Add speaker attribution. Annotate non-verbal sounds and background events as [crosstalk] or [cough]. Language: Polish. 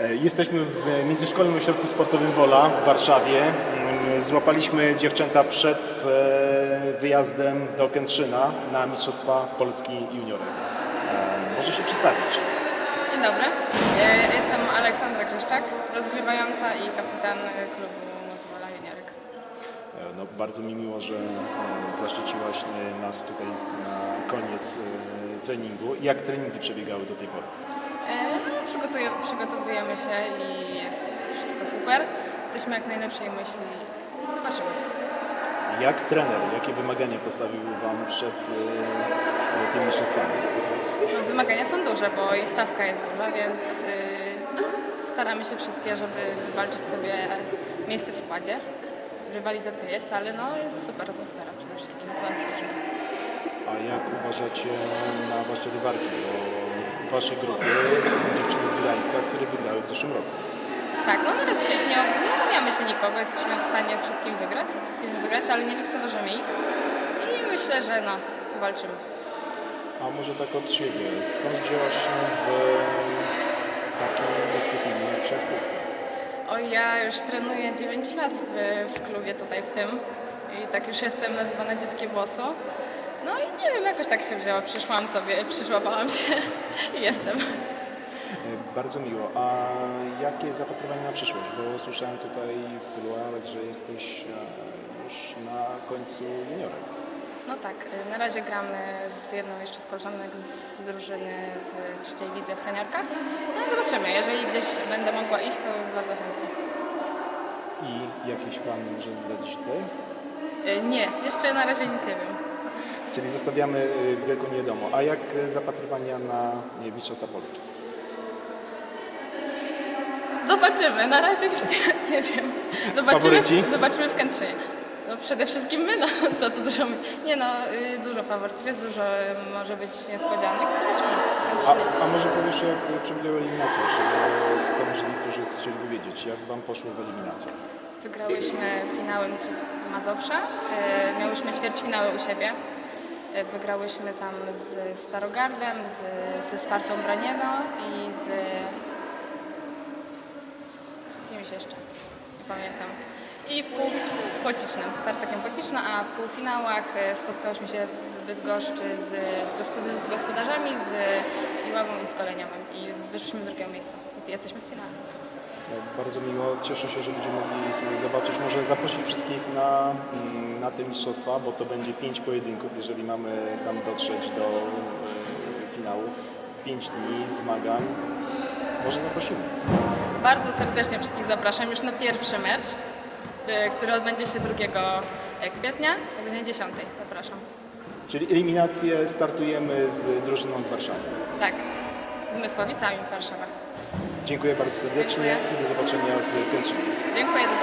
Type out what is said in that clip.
Speaker 1: E, Jesteśmy w Międzyszkolnym Ośrodku Sportowym Wola w Warszawie. Mm, Złapaliśmy dziewczęta przed e, wyjazdem do Kętrzyna na Mistrzostwa Polski Juniorek. E, Może się przedstawić.
Speaker 2: Dzień dobry. Jestem Aleksandra Grzeszczak, rozgrywająca i kapitan klubu Mozowola Juniorek.
Speaker 1: No, bardzo mi miło, że zaszczyciłaś nas tutaj na koniec treningu. Jak treningi przebiegały do tej pory?
Speaker 2: No, przygotowujemy się i jest wszystko super. Jesteśmy jak najlepszej myśli. Zobaczymy.
Speaker 1: Jak trener, jakie wymagania postawił Wam przed e, tymi mistrzostwami?
Speaker 2: No, wymagania są duże, bo i stawka jest duża, więc y, staramy się wszystkie, żeby walczyć sobie miejsce w składzie. Rywalizacja jest, ale no, jest super atmosfera przede wszystkim.
Speaker 1: A jak uważacie na Wasze rywalki? Bo w Waszej grupie są dziewczyny z Gdańska, które wygrały w zeszłym roku.
Speaker 2: Tak, no na razie się nie, nie obawiamy się nikogo, jesteśmy w stanie z wszystkim wygrać, wszystkim wygrać, ale nie lekceważymy ich. I myślę, że no, powalczymy.
Speaker 1: A może tak od siebie, skąd wzięłaś się w takiej dyscyplinie jak siatkówka?
Speaker 2: O, ja już trenuję 9 lat w, w klubie tutaj w tym i tak już jestem nazywana dzieckiem głosu. No i nie wiem, jakoś tak się wzięło, przyszłam sobie, przyczłapałam się [laughs] i jestem.
Speaker 1: E, Bardzo miło. A jakie zapatrywanie na przyszłość? Bo słyszałem tutaj w kuluarach, że jesteś e, już na końcu juniorek.
Speaker 2: No tak, y, na razie gramy z jedną jeszcze z koleżanek z drużyny w trzeciej lidze w seniorkach. No zobaczymy, jeżeli gdzieś będę mogła iść, to bardzo chętnie.
Speaker 1: I jakiś plan może zdradzić tutaj?
Speaker 2: Nie, jeszcze na razie nic nie wiem.
Speaker 1: Czyli zostawiamy e, wielką niewiadomą. A jak e, zapatrywania na Mistrzostwa Polski?
Speaker 2: Zobaczymy, na razie nie, [laughs] nie wiem. Zobaczymy,
Speaker 1: Faworyci?
Speaker 2: zobaczymy w Kętrzynie. No przede wszystkim my, [laughs] no co tu dużo. Nie no, y, dużo faworytów jest, dużo y, może być niespodzianek. Zobaczymy w
Speaker 1: A,
Speaker 2: Kętrzynie.
Speaker 1: a może powiesz, jak przebiegały eliminacje jeszcze, bo to może niektórzy chcieliby wiedzieć, jak Wam poszło w eliminacji?
Speaker 2: Wygrałyśmy finały Mistrzostw Mazowsza, y, miałyśmy ćwierćfinały u siebie. Wygrałyśmy tam z Starogardem, z, ze Spartą Braniewo i z... z kimś jeszcze, nie pamiętam. I w pół, z Pocicznem, z Tartakiem Pociczna, a w półfinałach y, spotkałyśmy się w Bydgoszczy z, z, gospody- z gospodarzami, z, z Iławą i z Koleniowem i wyszliśmy z drugiego miejsca. I jesteśmy w finale.
Speaker 1: Bardzo miło, cieszę się, że będziemy mogli sobie zobaczyć, może zaprosić wszystkich na, mm, na te mistrzostwa, bo to będzie pięć pojedynków, jeżeli mamy tam dotrzeć do e, finału. Pięć dni zmagań, może zaprosimy.
Speaker 2: Bardzo serdecznie wszystkich zapraszam już na pierwszy mecz, y, który odbędzie się 2 kwietnia o godzinie 10. Zapraszam.
Speaker 1: Czyli eliminację startujemy z drużyną z Warszawy.
Speaker 2: Tak, z Mysłowicami Warszawa.
Speaker 1: Dziękuję bardzo serdecznie
Speaker 2: Dziękuję.
Speaker 1: i do zobaczenia z Kętrzynem.
Speaker 2: Dziękuję, do